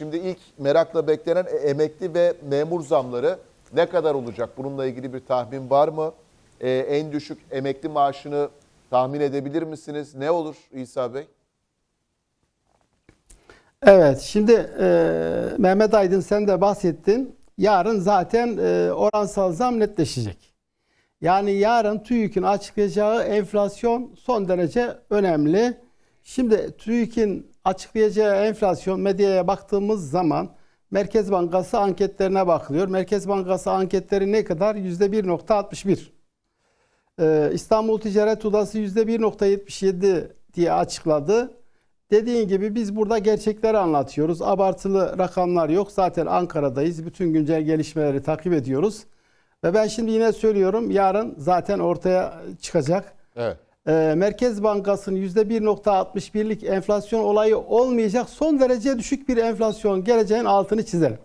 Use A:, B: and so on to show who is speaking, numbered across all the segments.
A: Şimdi ilk merakla beklenen e- emekli ve memur zamları ne kadar olacak? Bununla ilgili bir tahmin var mı? Ee, en düşük emekli maaşını tahmin edebilir misiniz? Ne olur İsa Bey?
B: Evet, şimdi e, Mehmet Aydın sen de bahsettin. Yarın zaten e, oransal zam netleşecek. Yani yarın TÜİK'in açıklayacağı enflasyon son derece önemli. Şimdi TÜİK'in açıklayacağı enflasyon medyaya baktığımız zaman Merkez Bankası anketlerine bakılıyor. Merkez Bankası anketleri ne kadar? %1.61. Ee, İstanbul Ticaret Odası %1.77 diye açıkladı. Dediğin gibi biz burada gerçekleri anlatıyoruz. Abartılı rakamlar yok. Zaten Ankara'dayız. Bütün güncel gelişmeleri takip ediyoruz. Ve ben şimdi yine söylüyorum. Yarın zaten ortaya çıkacak.
A: Evet.
B: Ee, Merkez Bankası'nın %1.61'lik enflasyon olayı olmayacak. Son derece düşük bir enflasyon geleceğin altını çizelim.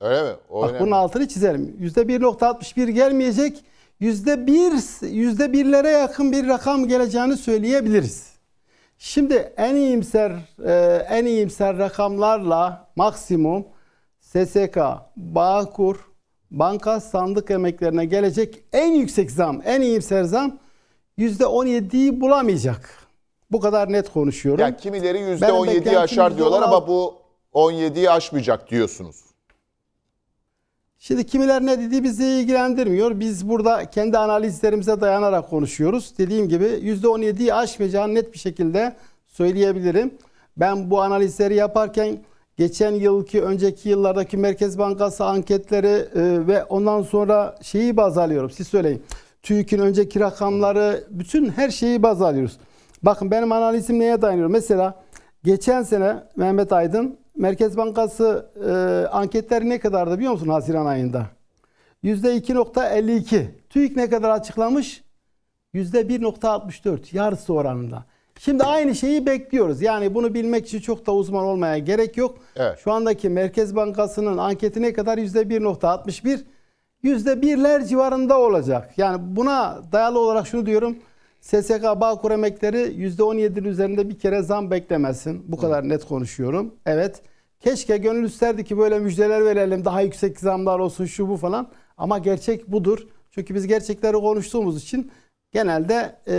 A: Öyle mi? O
B: Bak
A: önemli.
B: bunun altını çizelim. %1.61 gelmeyecek. %1, %1'lere yakın bir rakam geleceğini söyleyebiliriz. Şimdi en iyimser e, en iyimser rakamlarla maksimum SSK, Bağkur, banka sandık emeklerine gelecek en yüksek zam, en iyimser zam %17'yi bulamayacak. Bu kadar net konuşuyorum.
A: Ya kimileri
B: Benim
A: %17'yi
B: beklentim
A: aşar diyorlar ama
B: %16.
A: bu 17'yi aşmayacak diyorsunuz.
B: Şimdi kimiler ne dediği bizi ilgilendirmiyor. Biz burada kendi analizlerimize dayanarak konuşuyoruz. Dediğim gibi %17'yi aşmayacağını net bir şekilde söyleyebilirim. Ben bu analizleri yaparken geçen yılki, önceki yıllardaki Merkez Bankası anketleri e, ve ondan sonra şeyi baz alıyorum. Siz söyleyin. TÜİK'in önceki rakamları, bütün her şeyi baz alıyoruz. Bakın benim analizim neye dayanıyor? Mesela geçen sene Mehmet Aydın Merkez Bankası e, anketleri ne kadardı biliyor musun Haziran ayında? %2.52. TÜİK ne kadar açıklamış? %1.64 yarısı oranında. Şimdi aynı şeyi bekliyoruz. Yani bunu bilmek için çok da uzman olmaya gerek yok.
A: Evet.
B: Şu andaki Merkez Bankası'nın anketi ne kadar? %1.61. %1'ler civarında olacak. Yani buna dayalı olarak şunu diyorum. SSK Bağkur emekleri %17'nin üzerinde bir kere zam beklemesin. Bu kadar net konuşuyorum. Evet. Keşke gönül isterdi ki böyle müjdeler verelim. Daha yüksek zamlar olsun şu bu falan. Ama gerçek budur. Çünkü biz gerçekleri konuştuğumuz için genelde e,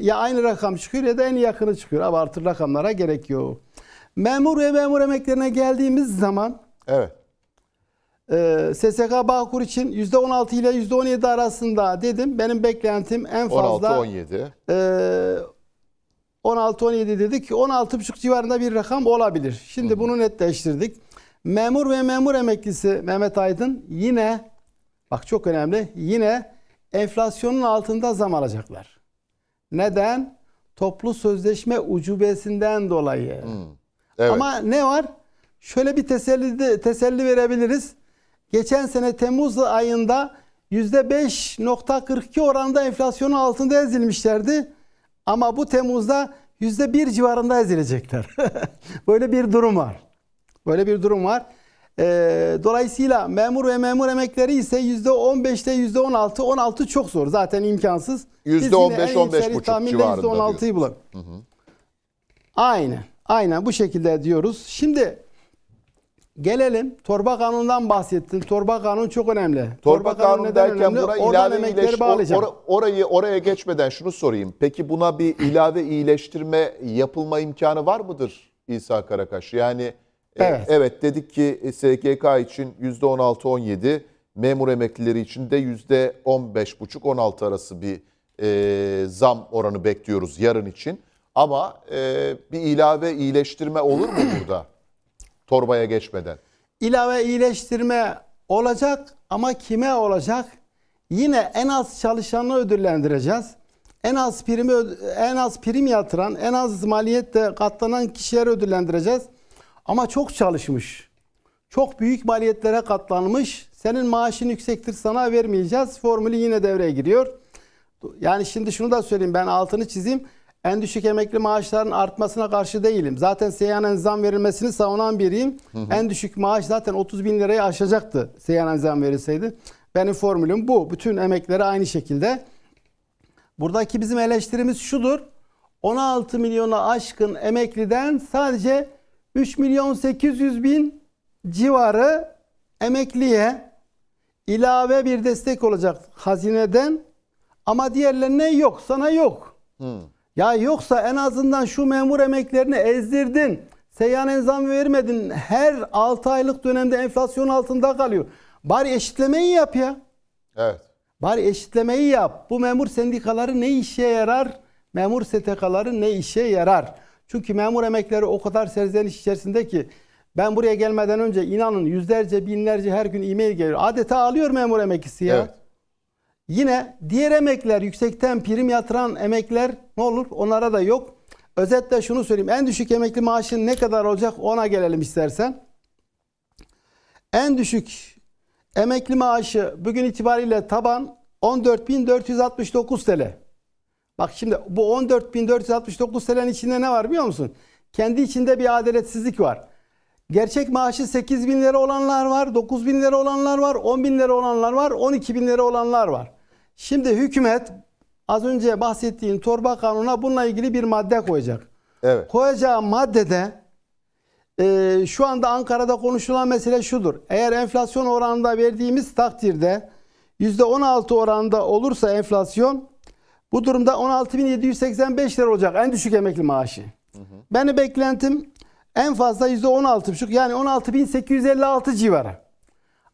B: ya aynı rakam çıkıyor ya da en yakını çıkıyor. Abartı rakamlara gerek yok. Memur ve memur emeklerine geldiğimiz zaman
A: Evet.
B: Ee, SSK Bağkur için %16 ile %17 arasında dedim. Benim beklentim en fazla
A: 16-17.
B: e, 16-17 dedik. 16,5 civarında bir rakam olabilir. Şimdi bunu netleştirdik. Memur ve memur emeklisi Mehmet Aydın yine bak çok önemli yine enflasyonun altında zam alacaklar. Neden? Toplu sözleşme ucubesinden dolayı.
A: Evet.
B: Ama ne var? Şöyle bir teselli, teselli verebiliriz. Geçen sene Temmuz ayında %5.42 oranda enflasyonun altında ezilmişlerdi. Ama bu Temmuz'da %1 civarında ezilecekler. Böyle bir durum var. Böyle bir durum var. Ee, dolayısıyla memur ve memur emekleri ise %15'te %16, 16 çok zor. Zaten imkansız. Biz yine
A: %15,
B: en iyimser
A: 15,5
B: tahminle
A: civarında
B: %16'yı bulalım. Aynen. Aynen bu şekilde diyoruz. Şimdi gelelim torba kanundan bahsettin. Torba kanun çok önemli.
A: Torba kanunu
B: neden
A: derken
B: önemli?
A: buna
B: Oradan
A: ilave iyileş-
B: bağlayacağım.
A: or- orayı oraya geçmeden şunu sorayım. Peki buna bir ilave iyileştirme yapılma imkanı var mıdır İsa Karakaş? Yani e,
B: Evet.
A: evet dedik ki e, SGK için %16-17, memur emeklileri için de %15,5-16 arası bir e, zam oranı bekliyoruz yarın için. Ama e, bir ilave iyileştirme olur mu burada torbaya geçmeden?
B: İlave iyileştirme olacak ama kime olacak? Yine en az çalışanı ödüllendireceğiz. En az primi en az prim yatıran, en az maliyette katlanan kişileri ödüllendireceğiz. Ama çok çalışmış. Çok büyük maliyetlere katlanmış. Senin maaşın yüksektir sana vermeyeceğiz. Formülü yine devreye giriyor. Yani şimdi şunu da söyleyeyim ben altını çizeyim. En düşük emekli maaşların artmasına karşı değilim. Zaten seyyanen zam verilmesini savunan biriyim. En düşük maaş zaten 30 bin lirayı aşacaktı seyyanen zam verilseydi. Benim formülüm bu. Bütün emekleri aynı şekilde. Buradaki bizim eleştirimiz şudur. 16 milyona aşkın emekliden sadece 3 milyon 800 bin civarı emekliye ilave bir destek olacak hazineden ama diğerlerine yok. Sana yok. Ya yoksa en azından şu memur emeklerini ezdirdin. Seyyanen zam vermedin. Her 6 aylık dönemde enflasyon altında kalıyor. Bari eşitlemeyi yap ya.
A: Evet.
B: Bari eşitlemeyi yap. Bu memur sendikaları ne işe yarar? Memur STK'ları ne işe yarar? Çünkü memur emekleri o kadar serzeniş içerisinde ki ben buraya gelmeden önce inanın yüzlerce binlerce her gün e-mail geliyor. Adeta ağlıyor memur emeklisi ya.
A: Evet.
B: Yine diğer emekler yüksekten prim yatıran emekler ne olur? Onlara da yok. Özetle şunu söyleyeyim. En düşük emekli maaşın ne kadar olacak ona gelelim istersen. En düşük emekli maaşı bugün itibariyle taban 14.469 TL. Bak şimdi bu 14.469 TL'nin içinde ne var biliyor musun? Kendi içinde bir adaletsizlik var. Gerçek maaşı 8 bin lira olanlar var, 9 bin lira olanlar var, 10 bin lira olanlar var, 12 bin lira olanlar var. Şimdi hükümet az önce bahsettiğim torba kanuna bununla ilgili bir madde koyacak.
A: Evet.
B: Koyacağı maddede e, şu anda Ankara'da konuşulan mesele şudur. Eğer enflasyon oranında verdiğimiz takdirde %16 oranında olursa enflasyon bu durumda 16.785 lira olacak en düşük emekli maaşı. Benim beklentim en fazla %16,5 yani 16.856 civarı.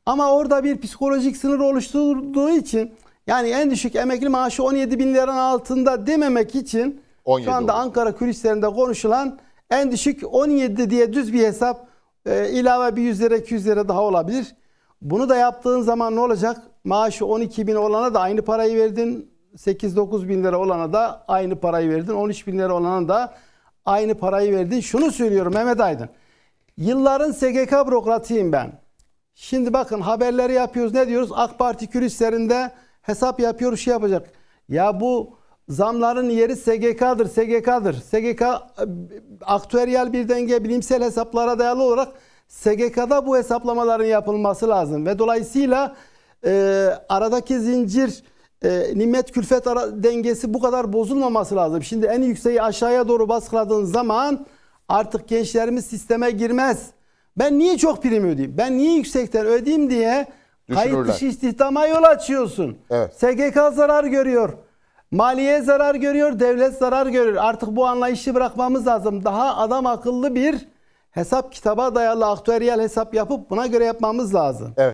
B: Ama orada bir psikolojik sınır oluşturduğu için yani en düşük emekli maaşı 17 bin liranın altında dememek için
A: 17
B: şu anda
A: olur.
B: Ankara kulislerinde konuşulan en düşük 17 diye düz bir hesap e, ilave bir 100 lira 200 lira daha olabilir. Bunu da yaptığın zaman ne olacak? Maaşı 12 bin olana da aynı parayı verdin. 8-9 bin lira olana da aynı parayı verdin. 13 bin lira olana da aynı parayı verdin. Şunu söylüyorum Mehmet Aydın. Yılların SGK bürokratıyım ben. Şimdi bakın haberleri yapıyoruz. Ne diyoruz? AK Parti kulislerinde hesap yapıyoruz, şey yapacak. Ya bu zamların yeri SGK'dır, SGK'dır. SGK e, aktüeryal bir denge, bilimsel hesaplara dayalı olarak SGK'da bu hesaplamaların yapılması lazım. Ve dolayısıyla e, aradaki zincir e, nimet külfet ara, dengesi bu kadar bozulmaması lazım. Şimdi en yükseği aşağıya doğru baskıladığın zaman artık gençlerimiz sisteme girmez. Ben niye çok prim ödeyeyim? Ben niye yüksekten ödeyeyim diye kayıt
A: Düşünürler.
B: dışı istihdama yol açıyorsun.
A: Evet.
B: SGK zarar görüyor. Maliye zarar görüyor, devlet zarar görüyor. Artık bu anlayışı bırakmamız lazım. Daha adam akıllı bir hesap kitaba dayalı aktüeryal hesap yapıp buna göre yapmamız lazım.
A: Evet.